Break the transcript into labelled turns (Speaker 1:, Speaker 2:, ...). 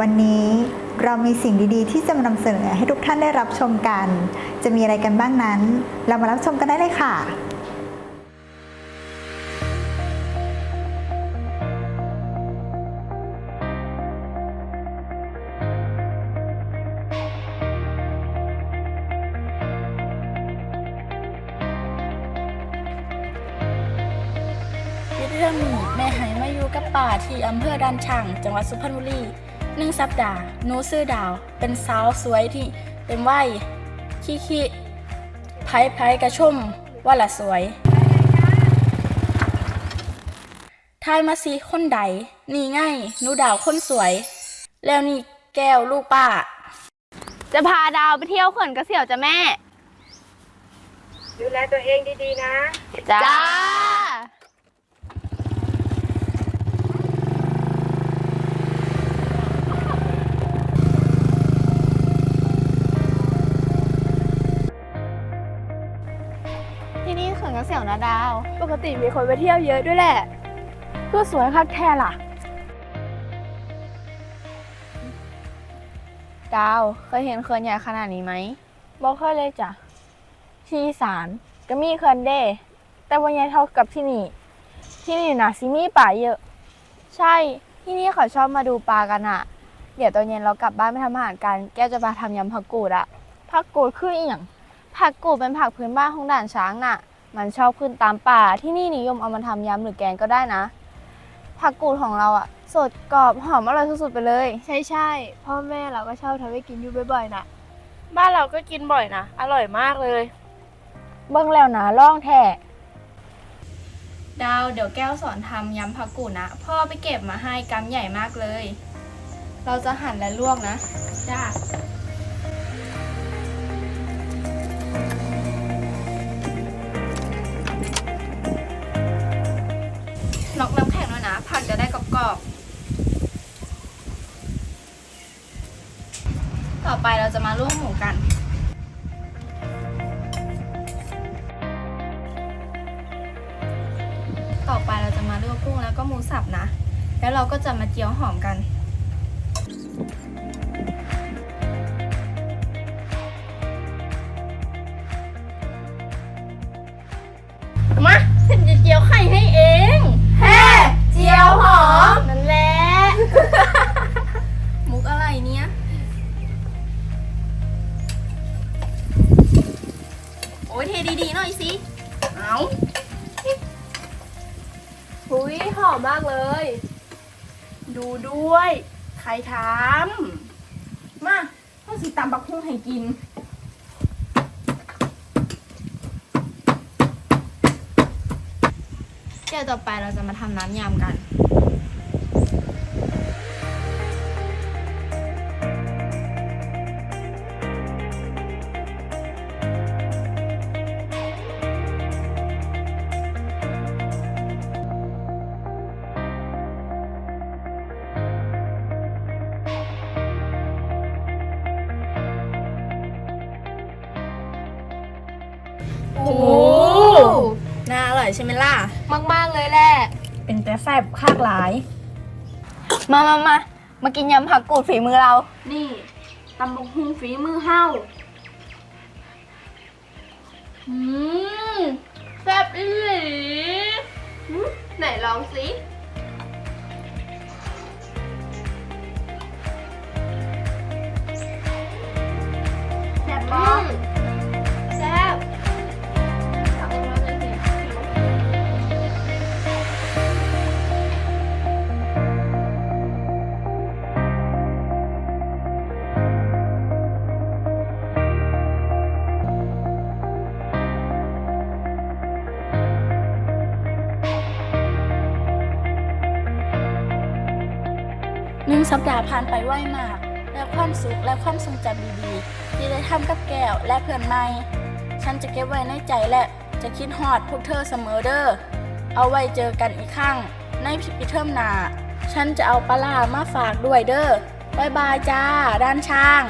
Speaker 1: วันนี้เรามีสิ่งดีๆ ที่จะมานำเสนอให้ทุกท่านได้รับชมกัน จะมีอะไรกันบ้างนั้น เรามารับชมกันได้เลยค่ะ
Speaker 2: ปิดเรื่องนี้แม่ไหมาอยู่กับป่าที่อำเภอดันช่างจังหวัดสุพรรณบุรี หนึ่งสัปดาห์หนูซื้อดาว เป็นสาวสวยที่เต็มวัยขี้ขี้ไผ่ไผ่กระชุ่มว่าละสวยทายมาสิคนใด นี่ไงหนูดาวคนสวย แล้วนี่แก้วลูกป้า
Speaker 3: จะพาดาวไปเที่ยวเขื่อนกระเสี่ยวจ้ะแม่
Speaker 4: ดูแลตัวเองดีๆนะ
Speaker 3: จ้า นี่เขื่อนกระเสี่ยวนะดาว
Speaker 4: ปกติมีคนไปเที่ยวเยอะด้วยแหละ
Speaker 3: ก็สวยคักแท้ล่ะ ดาว เคยเห็นเขื่อนใหญ่ขนาดนี้ไหมบอกเคยเลยจ้ะ ที่อีสารก็มีเขื่อนเด้ แต่วันใหญ่เท่ากับที่นี่ ที่นี่นะซิมีป่าเยอะ ใช่ ที่นี่เขาชอบมาดูปลากันอะเดี๋ยวตอนเย็นเรากลับบ้านไปทำอาหารกัน แก้วจะมาทำยำผักกูดอะผักกูดคืออีหยังผักกูดเป็นผักพื้นบ้านของด่านช้างน่ะ มันชอบขึ้นตามป่าที่นี่นิยมเอามาทำยำหรือแกงก็ได้นะ ผักกูดของเราอะสดกรอบหอมอร่อยสุดๆไปเลย
Speaker 4: ใช่ใช่ๆพ่อแม่เราก็ชอบทำให้กินอยู่บ่อยๆนะ
Speaker 2: บ้านเราก็กินบ่อยนะ อร่อยมากเลย
Speaker 3: เบิ่งแล้วนะล่องแท้
Speaker 2: ดาวเดี๋ยวแก้วสอนทำยำผักกูดนะ พ่อไปเก็บมาให้กำใหญ่มากเลย เราจะหั่นและลวกนะจ้า ต่อไปเราจะมาลวกกุ้งแล้วก็หมูสับนะ แล้วเราก็จะมาเจียวหอมกันมาฉันจะเจียวไข่ให้เองแฮ่เจียวหอมนั่นแหละ มุกอะไรเนี้ยโอ้ยเทดีๆหน่อยสิ เอา
Speaker 4: หุ ยหอมมากเลย
Speaker 2: ดูด้วย ใครทำมาต้องสิตำบักหุ่งให้กิน เดี๋ยวต่อไปเราจะมาทำน้ำยำกัน โอ้น่าอร่อยใช่ไหมล่ะ
Speaker 3: มาก ๆ เลยแหละ
Speaker 2: เป็นแต่แซ่บคากหลาย
Speaker 3: มามามามากินยำผักกูดฝีมือเรา
Speaker 2: นี่ตำบกฮุงฝีมือเฮาอืมแซ่บอีหลี
Speaker 3: ไหนลองสิ
Speaker 2: แซ่บ
Speaker 3: อื
Speaker 2: บ่
Speaker 3: มแห
Speaker 2: นึ่งสัปดาห์ผ่านไปไวมาก และความสุขและความทรงจำดีๆ ที่ได้ทำกับแก้วและเพื่อนใหม่ ฉันจะเก็บไว้ในใจและจะคิดฮอดพวกเธอเสมอเด้อเอาไว้เจอกันอีกครั้งในพิเทอมหนาฉันจะเอาปลามาฝากด้วยเด้อบายบายจ้า ด้านช่าง